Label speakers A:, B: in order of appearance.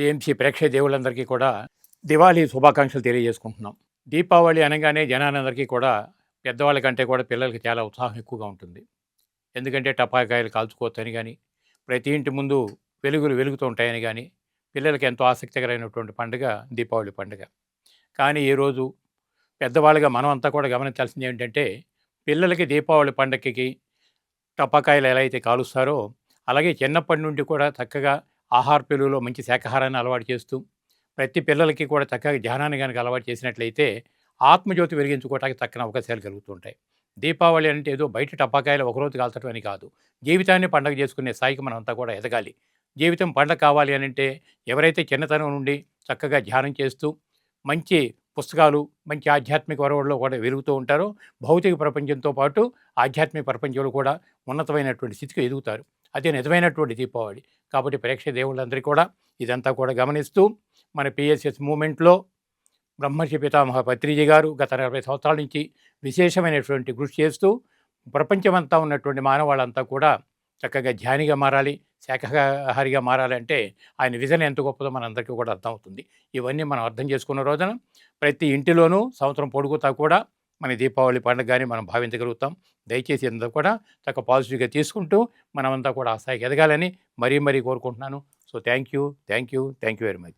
A: PMC ప్రేక్షక దేవుళ్ళందరికీ కూడా దివాళీ శుభాకాంక్షలు తెలియజేసుకుంటున్నాం. దీపావళి అనగానే జనాలందరికీ కూడా పెద్దవాళ్ళ కంటే కూడా పిల్లలకి చాలా ఉత్సాహం ఎక్కువగా ఉంటుంది. ఎందుకంటే టపాకాయలు కాల్చుకోవచ్చని కానీ ప్రతి ఇంటి ముందు వెలుగులు వెలుగుతూ ఉంటాయని కానీ పిల్లలకి ఎంతో ఆసక్తికరమైనటువంటి పండుగ దీపావళి పండుగ. కానీ ఈరోజు పెద్దవాళ్ళుగా మనం అంతా కూడా గమనించాల్సింది ఏంటంటే పిల్లలకి దీపావళి పండగకి టపాకాయలు ఎలా అయితే కాలుస్తారో అలాగే చిన్నప్పటి నుండి కూడా చక్కగా ఆహార పిలువలో మంచి శాకాహారాన్ని అలవాటు చేస్తూ ప్రతి పిల్లలకి కూడా చక్కగా ధ్యానాన్ని కనుక అలవాటు చేసినట్లయితే ఆత్మజ్యోతి వెలిగించుకోవడానికి తక్కన అవకాశాలు కలుగుతుంటాయి. దీపావళి అంటే ఏదో బయట టపాకాయలు ఒకరోజు కాల్చడం అని కాదు. జీవితాన్ని పండగ చేసుకునే స్థాయికి మనం అంతా కూడా ఎదగాలి. జీవితం పండగ కావాలి అని అంటే ఎవరైతే చిన్నతనం నుండి చక్కగా ధ్యానం చేస్తూ మంచి పుస్తకాలు మంచి ఆధ్యాత్మిక వరవల్లో కూడా వెలుగుతూ ఉంటారో భౌతిక ప్రపంచంతో పాటు ఆధ్యాత్మిక ప్రపంచంలో కూడా ఉన్నతమైనటువంటి స్థితికి ఎదుగుతారు. అదే నిజమైనటువంటి దీపావళి. కాబట్టి ప్రేక్షక దేవుళ్ళందరికీ కూడా ఇదంతా కూడా గమనిస్తూ మన పిఎస్ఎస్ మూమెంట్లో బ్రహ్మర్షి పితామహ పత్రిజీ గారు గత నలభై సంవత్సరాల నుంచి విశేషమైనటువంటి కృషి చేస్తూ ప్రపంచమంతా ఉన్నటువంటి మానవాళ్ళంతా కూడా చక్కగా ధ్యానిగా మారాలి శాఖాహారిగా మారాలంటే ఆయన విజన్ ఎంత గొప్పదో మనందరికీ కూడా అర్థమవుతుంది. ఇవన్నీ మనం అర్థం చేసుకున్న రోజున ప్రతి ఇంటిలోనూ సంవత్సరం పొడుగుతా కూడా మన దీపావళి పండుగని మనం భావించగలుగుతాం. దయచేసి అంతా కూడా చక్క పాజిటివ్గా తీసుకుంటూ మనమంతా కూడా ఆ స్థాయికి ఎదగాలని మరీ మరీ కోరుకుంటున్నాను. So thank you thank you thank you very much.